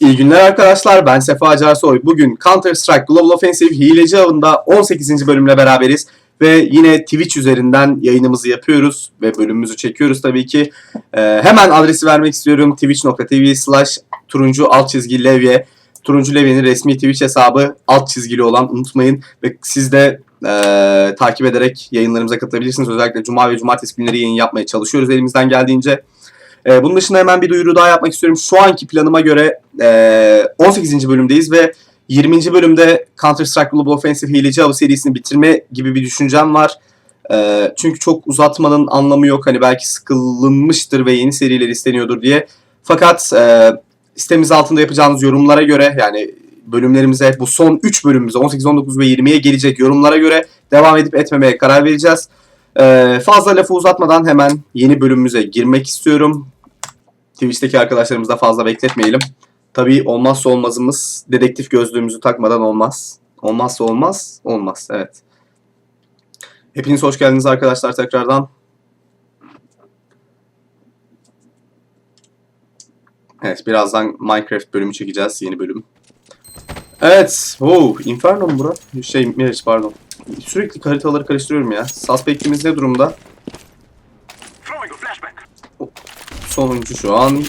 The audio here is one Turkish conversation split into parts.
İyi günler arkadaşlar. Ben Sefa Acarsoy. Bugün Counter Strike Global Offensive hileci avında 18. bölümle beraberiz. Ve yine Twitch üzerinden yayınımızı yapıyoruz ve bölümümüzü çekiyoruz tabii ki. Ee, hemen adresi vermek istiyorum. Twitch.tv slash turuncu alt çizgi levye. Turuncu Levye'nin resmi Twitch hesabı alt çizgili olan unutmayın. Ve siz de ee, takip ederek yayınlarımıza katılabilirsiniz. Özellikle Cuma ve Cumartesi günleri yayın yapmaya çalışıyoruz elimizden geldiğince. Ee, bunun dışında hemen bir duyuru daha yapmak istiyorum. Şu anki planıma göre ee, 18. bölümdeyiz ve 20. bölümde Counter Strike Global Offensive Hileci Avı serisini bitirme gibi bir düşüncem var. Ee, çünkü çok uzatmanın anlamı yok. Hani belki sıkılınmıştır ve yeni seriler isteniyordur diye. Fakat ee, sitemiz altında yapacağınız yorumlara göre yani bölümlerimize bu son 3 bölümümüze 18, 19 ve 20'ye gelecek yorumlara göre devam edip etmemeye karar vereceğiz. Ee, fazla lafı uzatmadan hemen yeni bölümümüze girmek istiyorum. Twitch'teki arkadaşlarımızı da fazla bekletmeyelim. Tabii olmazsa olmazımız dedektif gözlüğümüzü takmadan olmaz. Olmazsa olmaz, olmaz. Evet. Hepiniz hoş geldiniz arkadaşlar tekrardan. Evet, birazdan Minecraft bölümü çekeceğiz, yeni bölüm. Evet, wow, Inferno mu bura? Şey, Mirage pardon. Sürekli haritaları karıştırıyorum ya. Suspect'imiz ne durumda? Sonuncu şu an.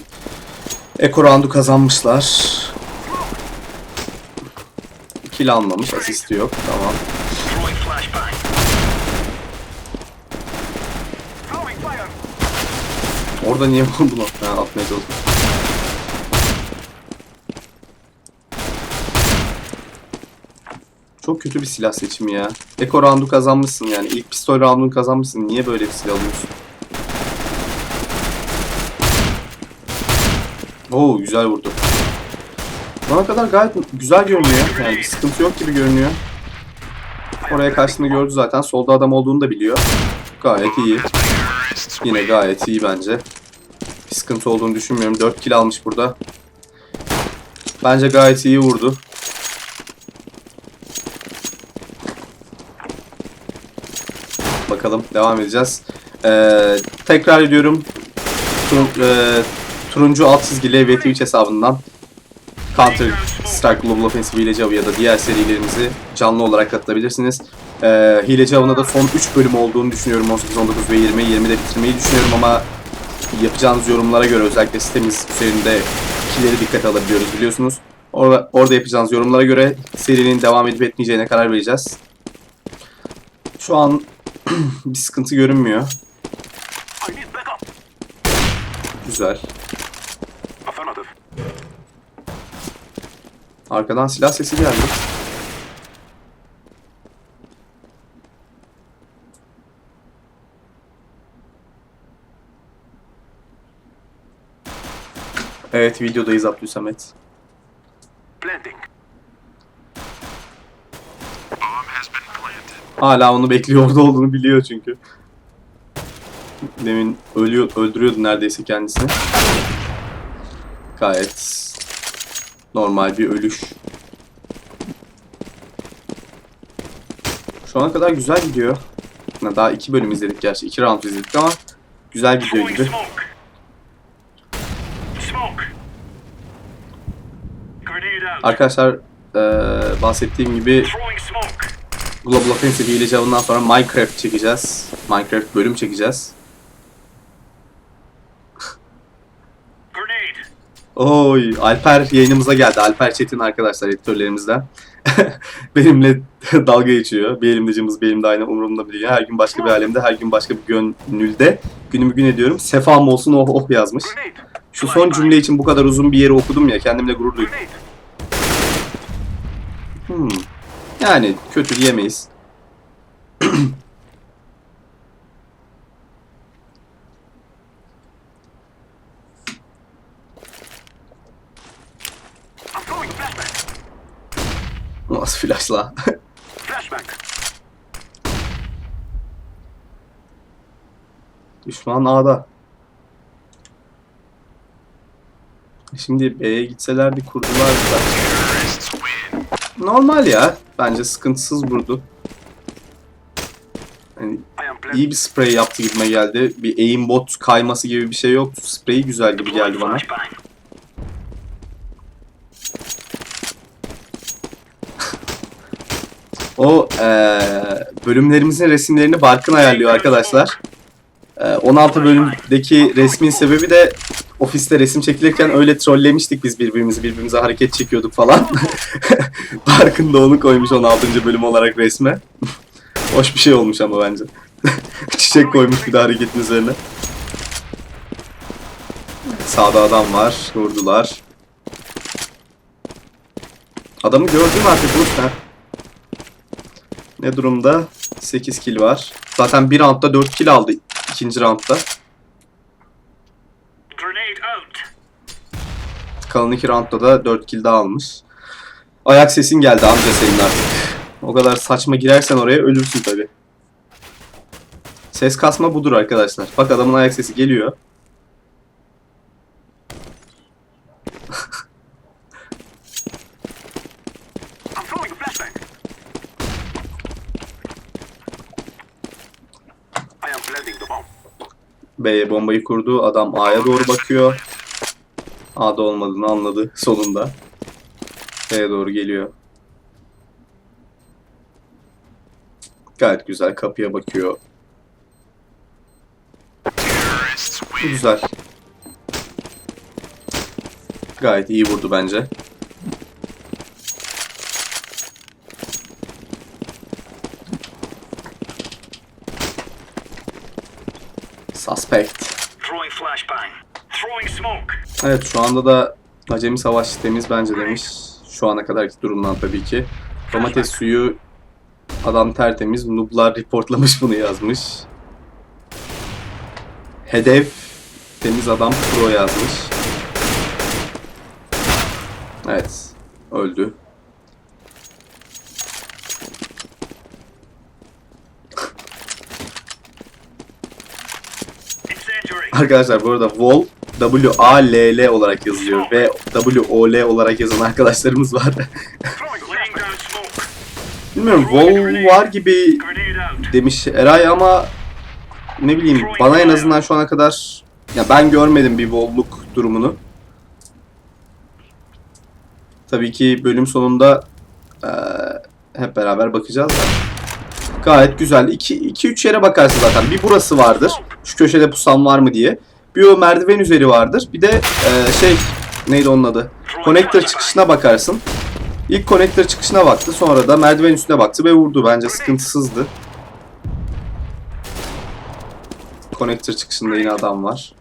Eko roundu kazanmışlar. Kill almamış, asisti yok. Tamam. Orada niye bunu ha, atmaya çalıştım. Çok kötü bir silah seçimi ya. Eko roundu kazanmışsın yani. İlk pistol roundunu kazanmışsın. Niye böyle bir silah alıyorsun? Oo güzel vurdu. Bana kadar gayet güzel görünüyor. Yani sıkıntı yok gibi görünüyor. Oraya kaçtığını gördü zaten. Solda adam olduğunu da biliyor. Gayet iyi. Yine gayet iyi bence. Bir sıkıntı olduğunu düşünmüyorum. 4 kill almış burada. Bence gayet iyi vurdu. Bakalım devam edeceğiz. Ee, tekrar ediyorum. Tur- e, turuncu alt çizgili ve Twitch hesabından Counter Strike Global Offensive Hileci Avı ya da diğer serilerimizi canlı olarak katılabilirsiniz. Ee, Hileci Avı'na da son 3 bölüm olduğunu düşünüyorum. 18, 19 ve 20. 20'de bitirmeyi düşünüyorum ama yapacağınız yorumlara göre özellikle sitemiz üzerinde ikileri dikkate alabiliyoruz biliyorsunuz. Orada, orada yapacağınız yorumlara göre serinin devam edip etmeyeceğine karar vereceğiz. Şu an bir sıkıntı görünmüyor. Güzel. Arkadan silah sesi geldi. Evet videodayız Abdülsamet. Planting. Hala onu bekliyor orada olduğunu biliyor çünkü. Demin ölüyor, öldürüyordu neredeyse kendisini. Gayet normal bir ölüş. Şu ana kadar güzel gidiyor. Ha, Daha iki bölüm izledik gerçi. iki round izledik ama güzel gidiyor gibi. Arkadaşlar eee, bahsettiğim gibi. Global Offensive hileci avından sonra Minecraft çekeceğiz. Minecraft bölüm çekeceğiz. Oy, Alper yayınımıza geldi. Alper Çetin arkadaşlar editörlerimizden. Benimle dalga geçiyor. Bir elimde cımbız, bir elimde ayna umurumda bile. Her gün başka bir alemde, her gün başka bir gönülde. Günümü gün ediyorum. Sefam olsun oh oh yazmış. Şu son cümle için bu kadar uzun bir yeri okudum ya kendimle gurur duydum. Hmm. Yani kötü diyemeyiz. Nasıl flashla? Düşman A'da. Şimdi B'ye gitselerdi kurdular da. Normal ya. Bence sıkıntısız vurdu. Yani iyi bir sprey yaptı gibime geldi. Bir aimbot kayması gibi bir şey yoktu. Spreyi güzel gibi geldi bana. Eee, bölümlerimizin resimlerini Barkın ayarlıyor arkadaşlar. Eee, 16 bölümdeki resmin sebebi de ofiste resim çekilirken öyle trollemiştik biz birbirimizi. Birbirimize hareket çekiyorduk falan. Barkın da onu koymuş 16. bölüm olarak resme. Hoş bir şey olmuş ama bence. Çiçek koymuş bir de hareketin üzerine. Sağda adam var. Vurdular. Adamı gördüm artık ha. Ne durumda? 8 kill var. Zaten bir roundda 4 kill aldı ikinci roundda. Kalan iki roundda da 4 kill daha almış. Ayak sesin geldi amca senin artık. O kadar saçma girersen oraya ölürsün tabi. Ses kasma budur arkadaşlar. Bak adamın ayak sesi geliyor. B'ye bombayı kurdu. Adam A'ya doğru bakıyor. A'da olmadığını anladı sonunda. B'ye doğru geliyor. Gayet güzel kapıya bakıyor. Güzel. Gayet iyi vurdu bence. Suspect. Throwing flashbang. Throwing smoke. Evet şu anda da acemi savaş temiz bence demiş. Şu ana kadarki durumdan tabii ki. Domates suyu adam tertemiz. Noob'lar reportlamış bunu yazmış. Hedef temiz adam pro yazmış. Evet. Öldü. Arkadaşlar bu arada Vol W-A-L-L olarak yazılıyor ve W-O-L olarak yazan arkadaşlarımız var. Bilmiyorum Vol var gibi demiş Eray ama ne bileyim bana en azından şu ana kadar ya ben görmedim bir Vol'luk durumunu. Tabii ki bölüm sonunda eee, hep beraber bakacağız da. Gayet güzel. 2-3 yere bakarsın zaten. Bir burası vardır. Şu köşede pusam var mı diye. Bir o merdiven üzeri vardır. Bir de eee, şey neydi onun adı? Connector çıkışına bakarsın. İlk connector çıkışına baktı. Sonra da merdiven üstüne baktı ve vurdu. Bence sıkıntısızdı. Connector çıkışında yine adam var.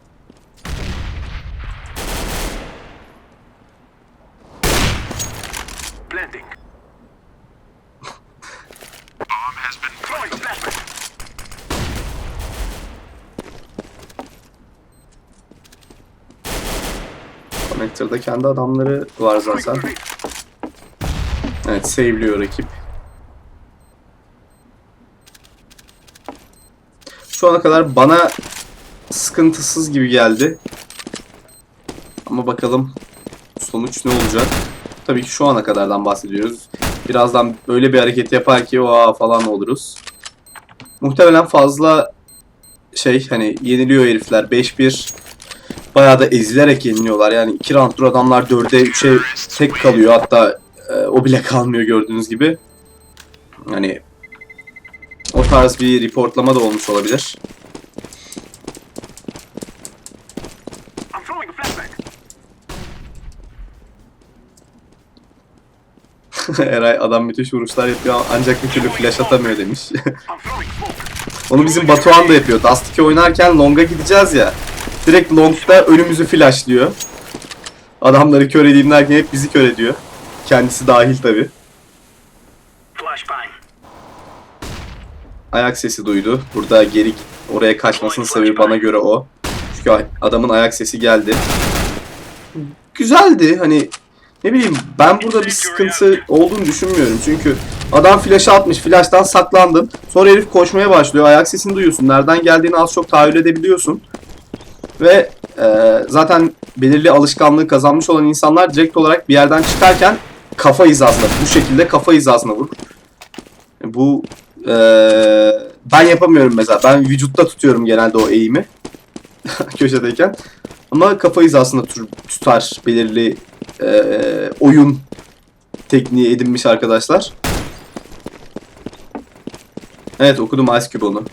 Connector'da kendi adamları var zaten. Evet, save'liyor rakip. Şu ana kadar bana sıkıntısız gibi geldi. Ama bakalım sonuç ne olacak. Tabii ki şu ana kadardan bahsediyoruz. Birazdan böyle bir hareket yapar ki oha falan oluruz. Muhtemelen fazla şey hani yeniliyor herifler. 5-1 bayağı da ezilerek yeniliyorlar. Yani 2 rounddur adamlar 4'e 3'e tek kalıyor. Hatta e, o bile kalmıyor gördüğünüz gibi. Hani o tarz bir reportlama da olmuş olabilir. Eray adam müthiş vuruşlar yapıyor ancak bir türlü flash atamıyor demiş. Onu bizim Batuhan da yapıyor. Dust 2 oynarken long'a gideceğiz ya. Direkt long'da önümüzü flashlıyor. Adamları kör edeyim derken hep bizi kör ediyor. Kendisi dahil tabi. Ayak sesi duydu. Burada geri oraya kaçmasının sebebi bana göre o. Çünkü adamın ayak sesi geldi. Güzeldi hani ne bileyim ben burada bir sıkıntı olduğunu düşünmüyorum. Çünkü adam flash'ı atmış. Flash'tan saklandın. Sonra herif koşmaya başlıyor. Ayak sesini duyuyorsun. Nereden geldiğini az çok tahayyül edebiliyorsun. Ve e, zaten belirli alışkanlığı kazanmış olan insanlar direkt olarak bir yerden çıkarken kafa hizasına bu şekilde kafa hizasına vurur. Bu e, ben yapamıyorum mesela. Ben vücutta tutuyorum genelde o eğimi köşedeyken. Ama kafa hizasında tutar belirli e, oyun tekniği edinmiş arkadaşlar. Evet okudum Ice Cube onu.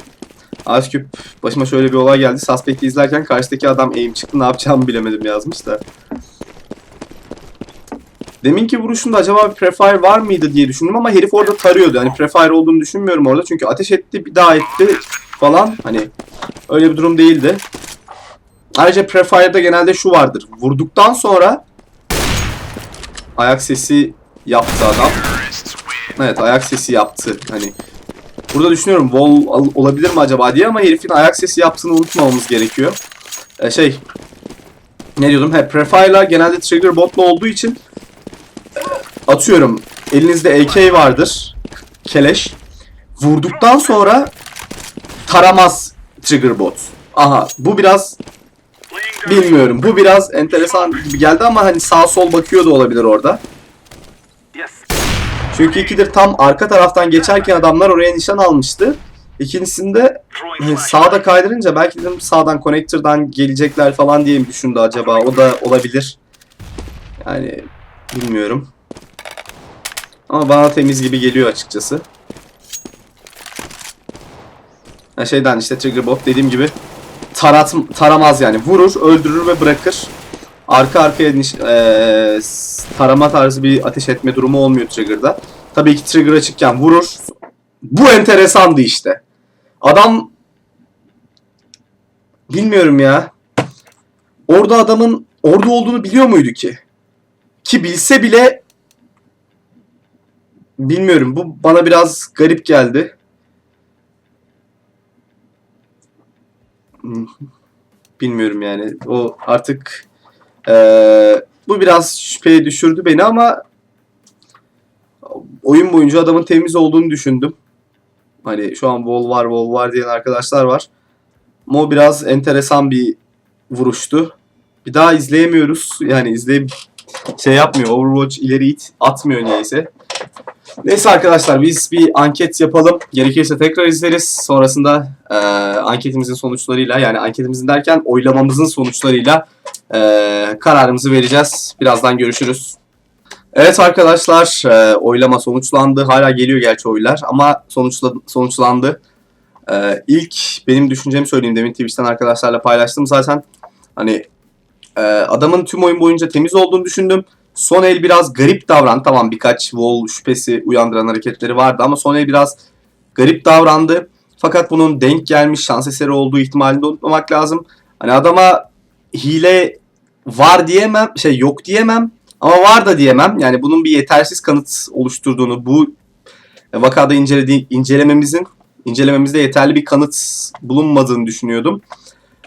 Cube başıma şöyle bir olay geldi. Suspect'i izlerken karşıdaki adam aim çıktı ne yapacağımı bilemedim yazmış da. Deminki vuruşunda acaba bir prefire var mıydı diye düşündüm ama herif orada tarıyordu. Hani prefire olduğunu düşünmüyorum orada. Çünkü ateş etti bir daha etti falan. Hani öyle bir durum değildi. Ayrıca prefire'da genelde şu vardır. Vurduktan sonra ayak sesi yaptı adam. Evet ayak sesi yaptı. Hani burada düşünüyorum wall al- olabilir mi acaba diye ama herifin ayak sesi yaptığını unutmamamız gerekiyor. Ee, şey ne diyordum? He, Prefire'lar genelde trigger botlu olduğu için atıyorum elinizde AK vardır. Keleş. Vurduktan sonra taramaz trigger bot. Aha bu biraz bilmiyorum. Bu biraz enteresan gibi geldi ama hani sağ sol bakıyor da olabilir orada. Çünkü ikidir tam arka taraftan geçerken adamlar oraya nişan almıştı. İkincisinde flashbang. sağda kaydırınca belki dedim sağdan connector'dan gelecekler falan diye mi düşündü acaba? O da olabilir. Yani bilmiyorum. Ama bana temiz gibi geliyor açıkçası. Ha şeyden işte trigger bot dediğim gibi tarat taramaz yani. Vurur, öldürür ve bırakır. Arka arkaya niş- s- tarama tarzı bir ateş etme durumu olmuyor trigger'da. Tabii ki trigger açıkken vurur. Bu enteresandı işte. Adam bilmiyorum ya. Orada adamın orada olduğunu biliyor muydu ki? Ki bilse bile bilmiyorum. Bu bana biraz garip geldi. Bilmiyorum yani. O artık eee, bu biraz şüpheye düşürdü beni ama oyun boyunca adamın temiz olduğunu düşündüm. Hani şu an wall var wall var diyen arkadaşlar var. Ama o biraz enteresan bir vuruştu. Bir daha izleyemiyoruz. Yani izleyip şey yapmıyor. Overwatch ileri it atmıyor niyeyse. Neyse arkadaşlar biz bir anket yapalım. Gerekirse tekrar izleriz. Sonrasında e, anketimizin sonuçlarıyla yani anketimizin derken oylamamızın sonuçlarıyla e, kararımızı vereceğiz. Birazdan görüşürüz. Evet arkadaşlar e, oylama sonuçlandı. Hala geliyor gerçi oylar ama sonuçla, sonuçlandı. E, ilk benim düşüncemi söyleyeyim. Demin Twitch'ten arkadaşlarla paylaştım zaten. Hani e, adamın tüm oyun boyunca temiz olduğunu düşündüm. Son el biraz garip davran. Tamam birkaç wall şüphesi uyandıran hareketleri vardı ama son el biraz garip davrandı. Fakat bunun denk gelmiş şans eseri olduğu ihtimalini de unutmamak lazım. Hani adama hile var diyemem, şey yok diyemem ama var da diyemem. Yani bunun bir yetersiz kanıt oluşturduğunu, bu vakada incelediği, incelememizin incelememizde yeterli bir kanıt bulunmadığını düşünüyordum.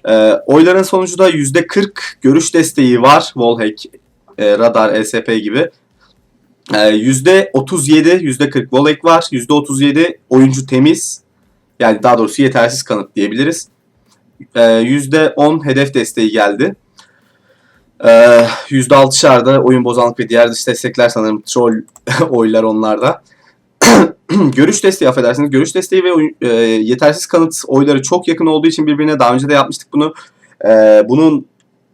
Ee, oyların sonucu da %40 görüş desteği var. Wallhack, e, radar, ESP gibi. Ee, %37, %40 Wallhack var. %37 oyuncu temiz. Yani daha doğrusu yetersiz kanıt diyebiliriz. Ee, %10 hedef desteği geldi. Ee, %6'şarda oyun bozanlık ve diğer dış destekler sanırım troll oylar onlarda. görüş desteği affedersiniz. Görüş desteği ve e, yetersiz kanıt oyları çok yakın olduğu için birbirine daha önce de yapmıştık bunu. Ee, bunun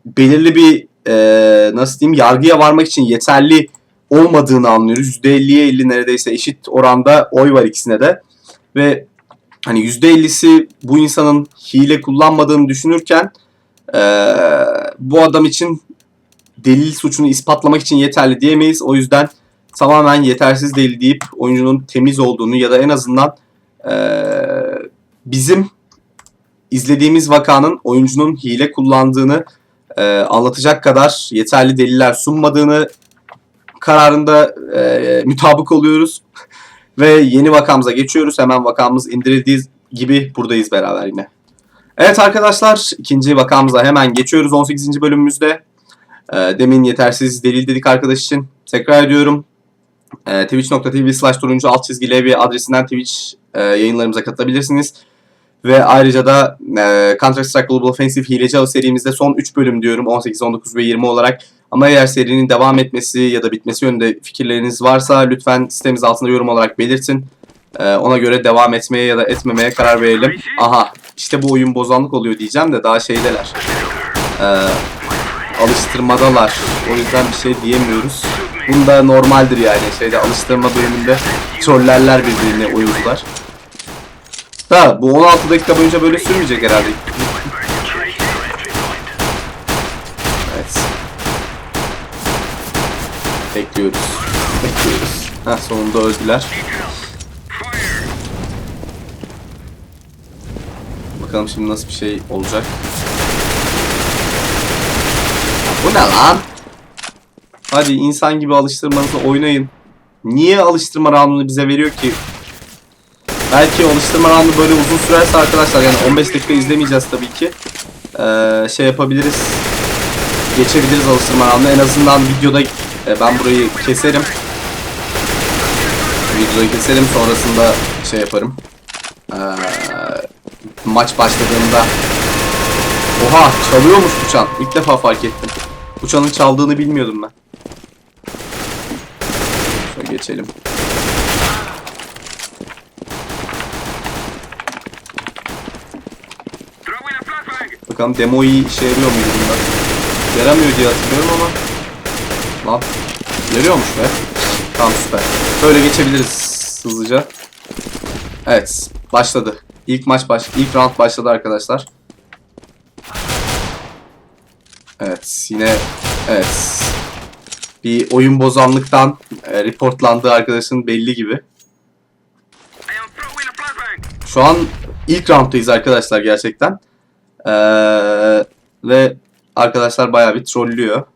belirli bir e, nasıl diyeyim yargıya varmak için yeterli olmadığını anlıyoruz. %50'ye 50 neredeyse eşit oranda oy var ikisine de. Ve hani %50'si bu insanın hile kullanmadığını düşünürken e, bu adam için delil suçunu ispatlamak için yeterli diyemeyiz. O yüzden tamamen yetersiz delil deyip oyuncunun temiz olduğunu ya da en azından eee, bizim izlediğimiz vakanın oyuncunun hile kullandığını eee, anlatacak kadar yeterli deliller sunmadığını kararında eee, mütabık oluyoruz. Ve yeni vakamıza geçiyoruz. Hemen vakamız indirildiği gibi buradayız beraber yine. Evet arkadaşlar ikinci vakamıza hemen geçiyoruz 18. bölümümüzde. Ee, demin yetersiz delil dedik arkadaş için. Tekrar ediyorum. Ee, Twitch.tv slash turuncu alt çizgi LV adresinden Twitch e, yayınlarımıza katılabilirsiniz. Ve ayrıca da e, Counter Strike Global Offensive Hileci serimizde son 3 bölüm diyorum 18, 19 ve 20 olarak. Ama eğer serinin devam etmesi ya da bitmesi yönünde fikirleriniz varsa lütfen sitemiz altında yorum olarak belirtin. Ee, ona göre devam etmeye ya da etmemeye karar verelim. Aha işte bu oyun bozanlık oluyor diyeceğim de daha şeydeler. Ee, alıştırmadalar. O yüzden bir şey diyemiyoruz. Bunda normaldir yani şeyde alıştırma bölümünde trollerler birbirine oyuncular. Da bu 16 dakika boyunca böyle sürmeyecek herhalde. Evet. Bekliyoruz. Bekliyoruz. Heh, sonunda öldüler. Bakalım şimdi nasıl bir şey olacak. Bu ne lan? Hadi insan gibi alıştırmanızı oynayın. Niye alıştırma roundunu bize veriyor ki? Belki alıştırma roundu böyle uzun sürerse arkadaşlar yani 15 dakika izlemeyeceğiz tabii ki. Ee, şey yapabiliriz. Geçebiliriz alıştırma roundunu. En azından videoda e, ben burayı keserim. Videoyu keserim sonrasında şey yaparım. Ee, maç başladığında Oha çalıyormuş uçan. İlk defa fark ettim. Uçanın çaldığını bilmiyordum ben. Şöyle geçelim. Bakalım demo iyi işe yarıyor muydu bunda? Yaramıyor diye hatırlıyorum ama. Lan yarıyormuş be. Tamam süper. Böyle geçebiliriz hızlıca. Evet başladı. İlk maç baş ilk round başladı arkadaşlar. Evet yine evet bir oyun bozanlıktan e, reportlandığı arkadaşın belli gibi. Şu an ilk rounddayız arkadaşlar gerçekten. Ee, ve arkadaşlar bayağı bir trollüyor.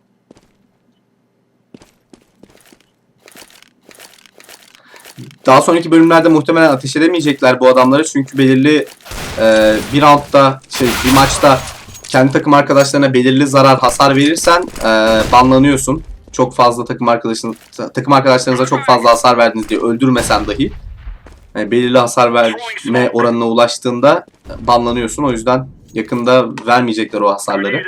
Daha sonraki bölümlerde muhtemelen ateş edemeyecekler bu adamları çünkü belirli e, bir roundda şey bir maçta kendi takım arkadaşlarına belirli zarar hasar verirsen e, banlanıyorsun. Çok fazla takım arkadaşın takım arkadaşlarınıza çok fazla hasar verdiniz diye öldürmesen dahi yani belirli hasar verme oranına ulaştığında banlanıyorsun. O yüzden yakında vermeyecekler o hasarları.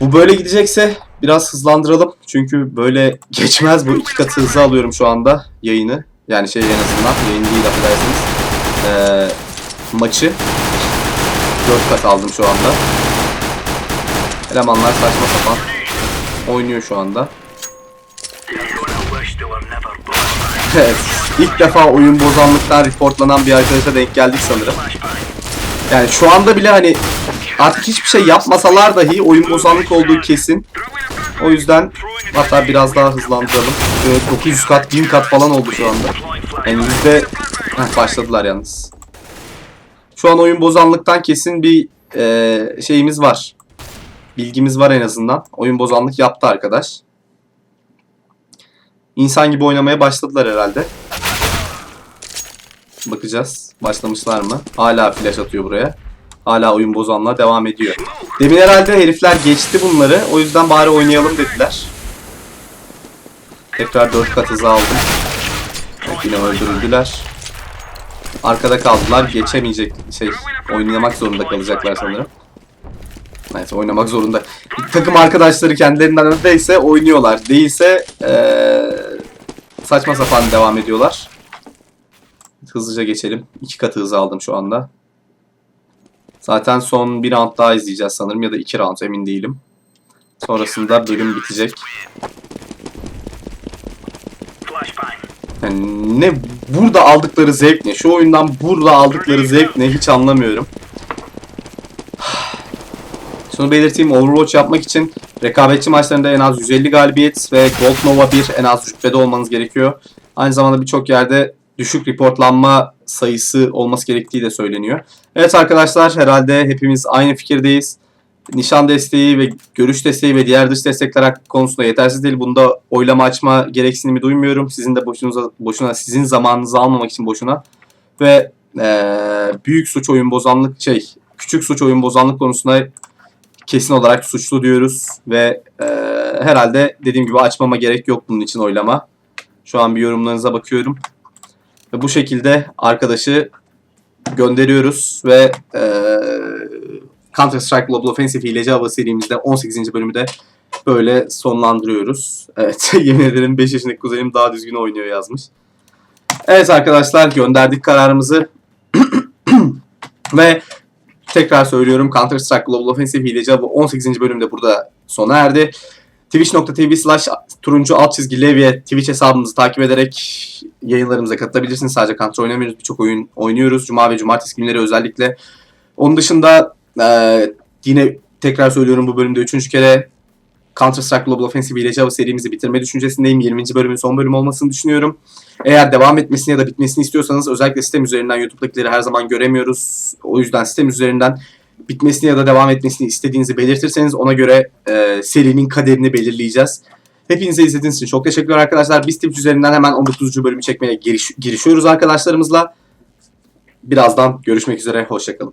Bu böyle gidecekse biraz hızlandıralım. Çünkü böyle geçmez bu iki katı hızı alıyorum şu anda yayını. Yani şey en azından yayın değil affedersiniz. Ee, maçı dört kat aldım şu anda. Elemanlar saçma sapan oynuyor şu anda. Evet. İlk defa oyun bozanlıktan reportlanan bir arkadaşa denk geldik sanırım. Yani şu anda bile hani artık hiçbir şey yapmasalar dahi oyun bozanlık olduğu kesin. O yüzden hatta biraz daha hızlandıralım. Evet, 900 kat 1000 kat falan oldu şu anda. Yani Heh, başladılar yalnız. Şu an oyun bozanlıktan kesin bir e, şeyimiz var. Bilgimiz var en azından. Oyun bozanlık yaptı arkadaş. İnsan gibi oynamaya başladılar herhalde. Bakacağız. Başlamışlar mı? Hala flash atıyor buraya. Hala oyun bozanlığa devam ediyor. Demin herhalde herifler geçti bunları. O yüzden bari oynayalım dediler. Tekrar 4 kat hızı aldım. Evet, yine öldürüldüler. Arkada kaldılar. Geçemeyecek şey oynamak zorunda kalacaklar sanırım. Evet oynamak zorunda. Takım arkadaşları kendilerinden öndeyse oynuyorlar. Değilse eee, saçma sapan devam ediyorlar. Hızlıca geçelim. İki katı hızı aldım şu anda. Zaten son bir round daha izleyeceğiz sanırım ya da iki round emin değilim. Sonrasında bölüm bitecek. Yani ne burada aldıkları zevk ne? Şu oyundan burada aldıkları zevk ne? Hiç anlamıyorum. Şunu belirteyim Overwatch yapmak için rekabetçi maçlarında en az 150 galibiyet ve Gold Nova 1 en az rütbede olmanız gerekiyor. Aynı zamanda birçok yerde düşük reportlanma sayısı olması gerektiği de söyleniyor. Evet arkadaşlar herhalde hepimiz aynı fikirdeyiz. Nişan desteği ve görüş desteği ve diğer dış destekler konusunda yetersiz değil. Bunda oylama açma gereksinimi duymuyorum. Sizin de boşunuza, boşuna sizin zamanınızı almamak için boşuna. Ve eee, büyük suç oyun bozanlık şey küçük suç oyun bozanlık konusunda kesin olarak suçlu diyoruz ve eee, herhalde dediğim gibi açmama gerek yok bunun için oylama. Şu an bir yorumlarınıza bakıyorum. Bu şekilde arkadaşı gönderiyoruz ve eee Counter Strike Global Offensive Hileci Hava serimizde 18. bölümü de böyle sonlandırıyoruz. Evet yemin ederim 5 yaşındaki kuzenim daha düzgün oynuyor yazmış. Evet arkadaşlar gönderdik kararımızı. ve tekrar söylüyorum Counter Strike Global Offensive Hileci Hava 18. bölümde burada sona erdi. Twitch.tv slash turuncu alt çizgi levye Twitch hesabımızı takip ederek yayınlarımıza katılabilirsiniz. Sadece kontrol oynamıyoruz. Birçok oyun oynuyoruz. Cuma ve cumartesi günleri özellikle. Onun dışında eee, yine tekrar söylüyorum bu bölümde üçüncü kere Counter Strike Global Offensive ile Java serimizi bitirme düşüncesindeyim. 20. bölümün son bölüm olmasını düşünüyorum. Eğer devam etmesini ya da bitmesini istiyorsanız özellikle sistem üzerinden YouTube'dakileri her zaman göremiyoruz. O yüzden sistem üzerinden bitmesini ya da devam etmesini istediğinizi belirtirseniz ona göre e, serinin kaderini belirleyeceğiz. Hepinize izlediğiniz için çok teşekkürler arkadaşlar. Biz Twitch üzerinden hemen 19. bölümü çekmeye giriş- girişiyoruz arkadaşlarımızla. Birazdan görüşmek üzere. Hoşçakalın.